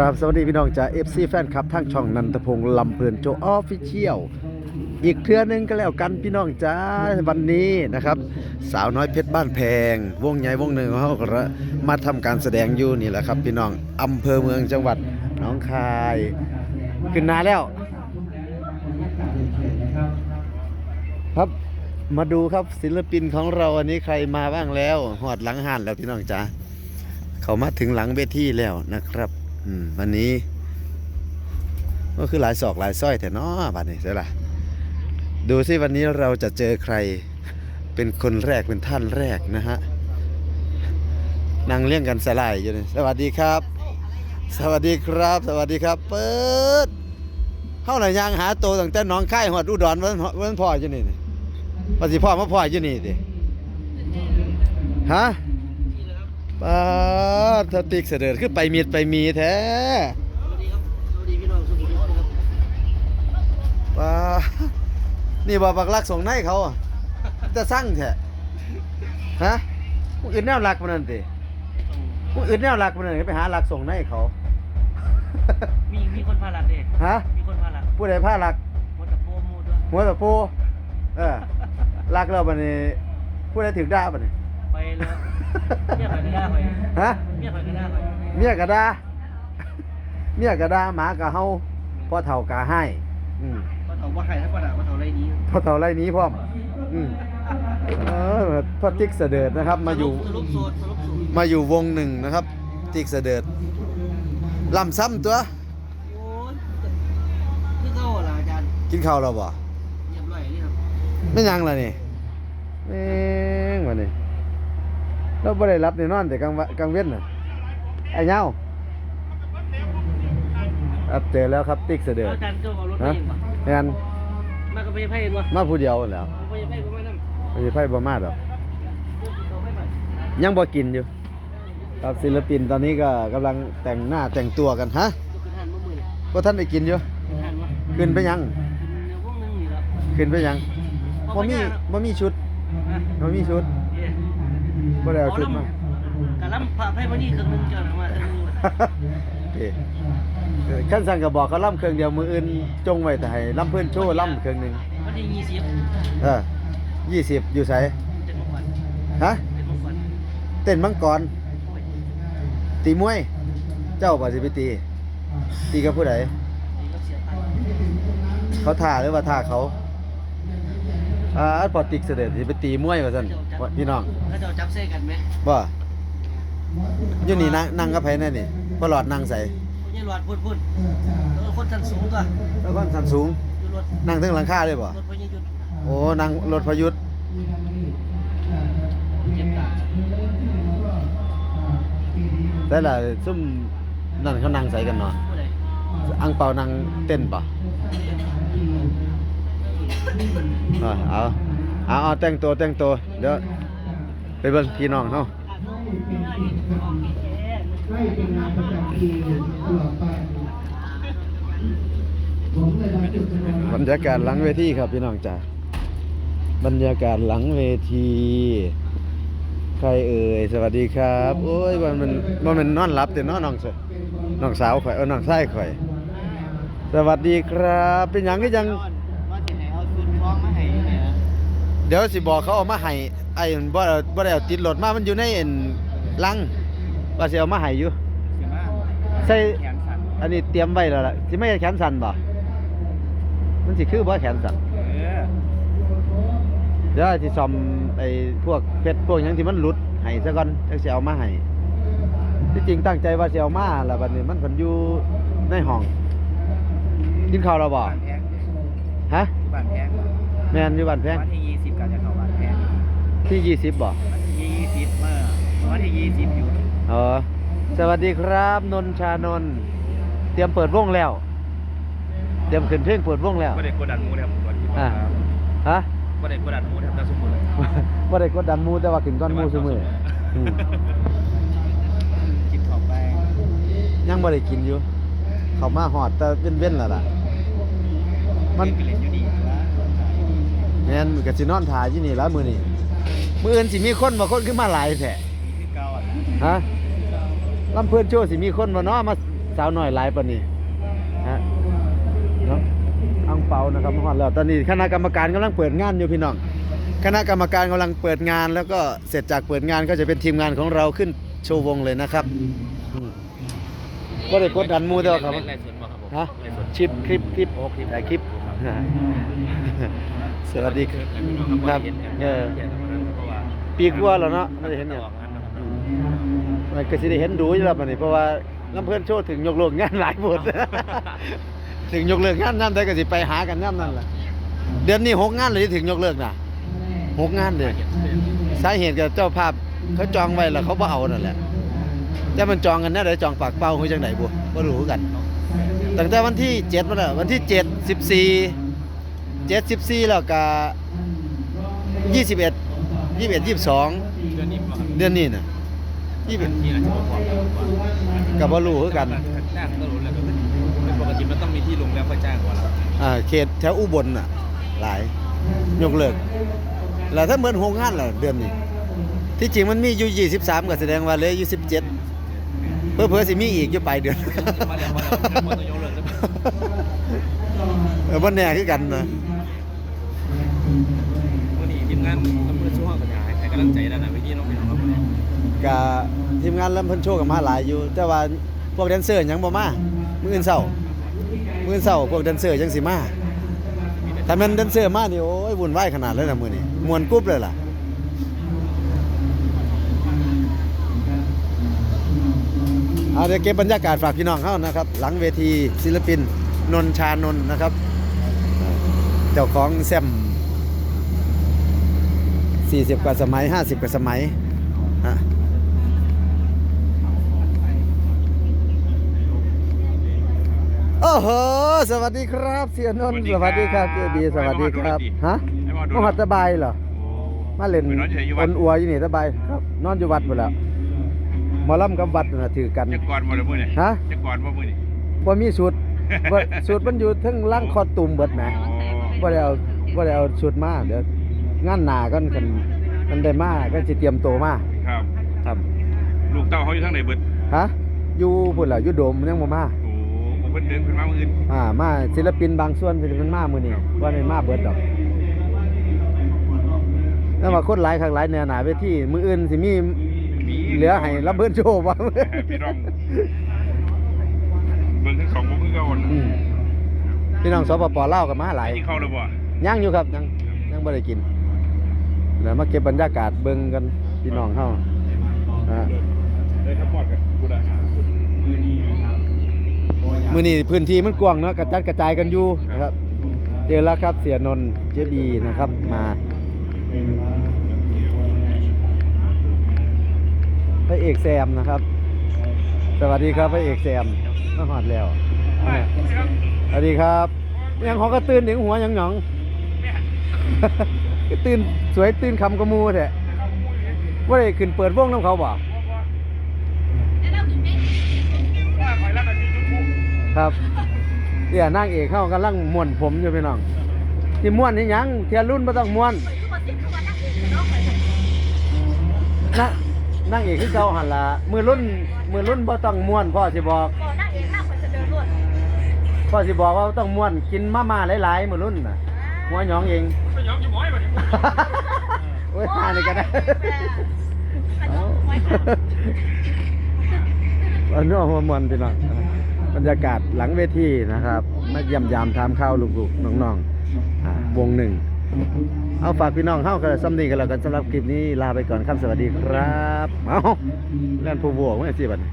ครับสวัสดีพี่น้องจาก FC แฟนคลับทางช่องนันทพงศ์ลำเพลินโจออฟฟิเชียลอีกเทื่อหนึงก็แล้วกันพี่น้องจ้าวันนี้นะครับ สาวน้อยเพชรบ้านแพง วงใหญ่วงหนึ่งเขาก็มาทำการแสดงอยู่นี่แหละครับ พี่น้องอำเภอเมืองจังหวัดหนองคาย ขึ้นนาแล้ว ครับมาดูครับศิลปินของเราวันนี้ใครมาบ้างแล้วหอดหลังหันแล้วพี่น้องจ้าเขามาถึงหลังเวทีแล้วนะครับ วันนี้ ก็คือหลายศอกหลายสร้อยแต่น้อบัดนี้ใช่ละดูสิวันนี้เราจะเจอใครเป็นคนแรกเป็นท่านแรกนะฮะนั่งเลี้ยงกันสลายอยู่นี่สวัสดีครับ สวัสดีครับ สวัสดีครับเปิดเข้าหน่อยยางหาโตวตั้งแต่น้องค่ายหอดอุดรวันวันพ่ออยู่นี่นี่วันสิพ่อมาพ่ออยู่นี่ดิฮะ ป้าดถ้าติกเสด็จขึ้นไปมีดไปมีแท้สวัสดีครับสวัสดีพี่น้องสุขุมวิทนะครับป้าดนี่บ่บักลักส่งในเขาอะจะสั่งแท้ฮะพวกอื่นแนวรักมันนั่นติพวกอื่นแนวรักมันนั่นไปหารักส่งในเขา มีมีคนพาลัดเด้ฮะมีคนพาลัดผู้ใดผ้ารักมดตะโพมูด้วยหัวตะปูเออรักแล้วบัดนี้ผู้ใดถึงด่าบัดนี้ไปแล้วเมียข่อยก็ด่าข่อยฮะเมียข่อยก็ด่าข่อยเมียกระดา เมียกระดาหมากะเฮาพ่อเฒ่ากะให้อืมมาเถาว่าใครถ้าว่าด่ามาเถาไรนี้พ่อเฒ่าไรนี้พร้อมอืมเออพ่อติ๊กเสด็จนะครับ มาอยู่ สรุปโสดสรุปโสดมาอยู่วงหนึ่งนะครับ ติ๊กเสด็จลำซ้ำตัว โอ้ยคือเก่าล่ะอาจารย์กินข้าวเราบ่เรียบร้อยนี่ครับ ไม่ยังล่ะนี่แม่งวันนี้ เราบ่ได้รับแน่นอนแต่กลางวะกลางเว้นน่ะไอ้เงาอับเจอแล้วครับติ๊กเสด็จอาจารย์ก็เอารถไปฮะเองป่ะแม่นมาก็ไปไพ่เองวะมาผู้เดียวนั่นแหล้ว ไปไพ่ก็ไม่นั่งไม่ใช่ไพ่บ่มาดอกเอาไปหน่อยยังบ่กินอยู่ ครับศิลปินตอนนี้ก็กำลังแต่งหน้าแต่งตัวกันฮะยกขึ้นหันมามือเลยว่าท่านได้กินอยู่ขึ้นหันวะขึ้นไปยังเดี๋ยวพวกนึงนี่แล้วขึ้นไปยังเอาบ่ไปมีย่างแล้วบ่มีชุดอะบ่มีชุดเย้ บ่ได้เอาชุดมากะล้ำพาไพ่มานี่เครื่องนึงเจ้าหน่ะมาเครื่องนึงเลยเอ้เออขั้นสั่งก็บอกเขาล่ำเครื่องเดียวมืออื่นจงไว้แต่ให้ล่ำเพิ่นโชว์ล่ำเครื่องหนึงวันที่ยี่สิบเออ20อยู่ไสเป็นมงคลฮะเป็นมงคลเต้นมังกรตีมวย เจ้าบ่สิไปตี ตีกับผู้ใดนี่ก็เสียตังค์เขาท่าหรือว่าท่าเขา อ่าพอติกเสด็จสิไปตีมวยว่าซั่นว่าพี่น้องเขาจะเอาจับเส้กันไหมบ่อยู่นี่นั่งนั่งกับไผแน่นี่บ่หลอดนั่งใส่คนยี่หลอดพุ่นพุ่นเออคนชั้นสูงตัวแล้วก็สันสูงอยู่รถนั่งถึงหลังคาเลยบ่รถพญายุทธโอ้นั่งรถพยุทธเจ็บตาแต่ละซุ่มนั่นเขานั่งใส่กันเนาะผู้ใดอังเปานั่งเต้นป่ะ เอาเอาเอาแต่งตัวแต่งตัวเดี๋ยวไปเบิ่งพี่น้องเฮาให้เป็นงานประจำปีตลอดไปผมเลยได้จุดแสดงบรรยากาศหลังเวทีครับพี่น้องจ้าบรรยากาศหลังเวที ใครเอ่ยสวัสดีครับ โอ้ยมันมันมันมันนอนหลับแต่นอนน้องเสน้องสาวข่อยเออน้องชายข่อย สวัสดีครับ เป็นหยังก็ยัง ว่าสิให้เอาชุดฟ้องมาให้เนี่ย เดี๋ยวสิบอกเขาเอามาให้ไอ้มันบ่บ่ได้เอาติดรถมามันอยู่ในเอ็นลังว่าสิเอามาให้อยู่เสียมากใส่แขนสั่นอันนี้เตรียมไว้แล้วล่ะสิไม่ให้แขนสั่นบ่มันสิคือบ่แขนสั่นเออเดี๋ยวสิซ่อมไอ้พวกเพชรพวกหยังที่มันหลุดให้ซะก่อนจังสิเอามาให้ที่จริงตั้งใจว่าสิเอามาแล้วบัดนี้มันเพิ่นอยู่ในห้องกินข้าวแล้วบ่บ้านแพงฮะบ้านแพงแม่นอยู่บ้านแพงวันที่ยี่สิบก็จะเข้าบ้านแพง ที่20บ่วันที่ยี่สิบเมื่อวันที่ยี่สิบอยู่เออสวัสดีครับนนชานนท์เตรียมเปิดวงแล้ว เตรียมขึ้นเพลงเปิดวงแล้วไม่ได้กดดันหมูนะครับผมก่อนคิดอ่าว่าฮะไม่ได้กดดันหมูนะครับแต่สมมติเลยบ่ได้กดดันหมูแต่ว่าขึ้นก้อนหมูซุมื้ออืมกินของไปยังบ่ได้กินอยู่ เขามาหอดแต่เว้นๆแล้วล่ะ มันกินเล่นอยู่ดีวะแม่นก็สินอนถ่ายอยู่นี่แล้วมื้อนี้ มื้ออื่นสิมีคนบ่คนขึ้นมาหลายแท้คือเก่าอะฮะลำเพิ่นโชว์สิมีคนบ่เนาะมาสาวน้อยหลายปานนี้ฮะเนาะอังเปานะครับมาฮอดแล้วตอนนี้คณะกรรมการกำลังเปิดงานอยู่พี่น้อง คณะกรรมการกำลังเปิดงาน แล้วก็เสร็จจากเปิดงานก็จะเป็นทีมงานของเราขึ้นโชว์วงเลยนะครับอืมบ่ได้กดดันหมู่แต่ว่าครับไล่สวนบ่ครับผมฮะไล่สวนชิปคลิปคลิปโอ้คลิปถ่ายคลิป สวัสดีครับครับเออเพราะว่า ปีกว่าแล้วเนาะน่าจะเห็นเนี่ยออกงานนะครับมันก็สิได้เห็นดูอยู่แล้วบัดนี้เพราะว่าลำเพิ่นโชว์ถึงยกเลิกงานหลายบทถึงยกเลิกงานนั่นได้ก็สิไปหากันย่ำนั่นแหละเดือนนี้หกงานเลยที่ถึงยกเลิกน่ะหกงานเลยสาเหตุกับเจ้าภาพเขาจองไว้แล้วเขาบ่เอานั่นแหละแต่มันจองกันแน่ได้จองปากเป้าคือจังไดบ่บ่รู้คือกันตั้งแต่วันที่7มาแล้ววันที่7 14 7 14แล้วก็21 21 22เดื อนนี้บ่ครับเดือนนี้น่ะยี่สิบที่อาจจะบ่พอครับกับบ่รู้คือกัน จ้างตลอดแล้วก็คือปกติมันต้องมีที่ลงแล้วค่อยจ้างกว่าเราอ่าเขตแถวอุบลน่ะ หลาย ยกเลิก แล้วถ้าเหมือนโรงงานล่ะเดือนนี้ ที่จริงมันมีอยู่ 23 ก็แสดงว่าเหลืออยู่ 17 เพิ่อๆสิมีอีกอยู่ปลายเดือน มาแล้วมาแล้วมาต้องยกเลิกแล้วเออบ่แน่คือกันนะมื่อนี้ทีมงานอำเภ องกันยาให้กำลังใจด้านหน้าเวทีน้องพี่น้องครับกะทีมงานเริ่มเพิ่นโชว์กันมาหลายอยู่ แต่ว่าพวกแดนเซอร์ยังบ่มามื้ออื่นเช้ามื้ออื่นเช้าพวกแดนเซอร์จังสิมาถ้าแม่นแดนเซอร์มานี่โอ้ยวุ่นวายขนาดเลยนะมื้อนี้ม่วนกรุ๊บเลยล่ะเอาเดี๋ยวเก็บบรรยากาศฝากพี่น้องเข้านะครับ หลังเวทีศิลปินนนชานนท์นะครับ เจ้าของแซม 40 กว่าสมัย 50 กว่าสมัยฮะโอ้โห สวัสดีครับ เสียนนท์สวัสดีครับเจบีสวัสดีครับ ฮะมาหัดสบายเหรอ มาเล่นอนอัวอยู่นี่สบายครับ นอนอยู่วัดหมดแล้วหมอลำกับวัดน่ะถือกัน จะก่อนบ่ละมื้อนี่ฮะ จะก่อนบ่มื้อนี่บ่มีชุดบ่ชุดมันอยู่เทั้งล่างคอตุ่มเบิดแหมบ่ได้เอาบ่ได้เอาชุดมาเดี๋ยว งานหน้ากันกันมันได้มาก็สิเตรียมตัวมาครับ ครับลูกเต้าเขาอยู่ทางไหนเบิดฮะอยู่พุ่นล่ะอยู่โดมยังบ่มาโอ้เพิ่นเดินขึ้นมามื้ออื่นอ่ามาศิลปินบางส่วนศิลปินมามื้อนี้ว่าได้มาเบิดดอกแล้วว่าคนหลายคักหลายแนวหน้าเวทีมื้ออื่นสิมีมีเหลือให้รับเบิ่นโชว์บ่พี่น้องเบิ่งทั้งสองบ่คือเก่าน่ะอืมพี่น้องสปปลาวก็มาหลายที่เข้าแล้วบ่ยังอยู่ครับยังยังไม่ได้กิน แล้วมาเก็บบรรยากาศเบิ่งกันพี่น้องเฮาอ่าเลยทับปอดกันกูได้มื้อนี้พื้นที่มันกว้างเนาะกระจัดกระจายกันอยู่นะครับ เจอแล้วครับเสียนนท์เจบีนะครับมาพระเอกแซมนะครับ สวัสดีครับพระเอกแซมมาหอดแล้วสวัสดีครับยังของกระตื่นถึงหัวหยังหยองก็ ตื่นสวยตื่นคำกระมูแท้ว่าได้ขึ้นเปิดวงน้ำเขาบ่ครับเดี๋ยวนางเอกเข้ากำลังม่วนผมอยู่พี่น้องที่ม่วนนี่หยังเทียรุ่นไม่ต้องม่วนนะนางเอกคือเก่าหันละมือรุ่นมือรุ่นบ่ต้องม่วนพ่อสิบอกพ่อสิบอกว่าต้องม่วนกินมาม่าหลายๆมือรุ่นน่ะ หัวหยองเองไปยอมจะบ่ให้บัดนี้โอ้ยหานี่ก็ได้เอาเนื้อหัวมันพี่น้องบรรยากาศหลังเวทีนะครับมาเยี่ยมยามทามข้าวลูกๆน้องๆอ่าวงหนึ่งเอาฝากพี่น้องเข้ากันซ้ำนี้กันแล้วกันสำหรับคลิปนี้ลาไปก่อนครับสวัสดีครับ เอาเล่นผู้บวกไม่สิบัดนี้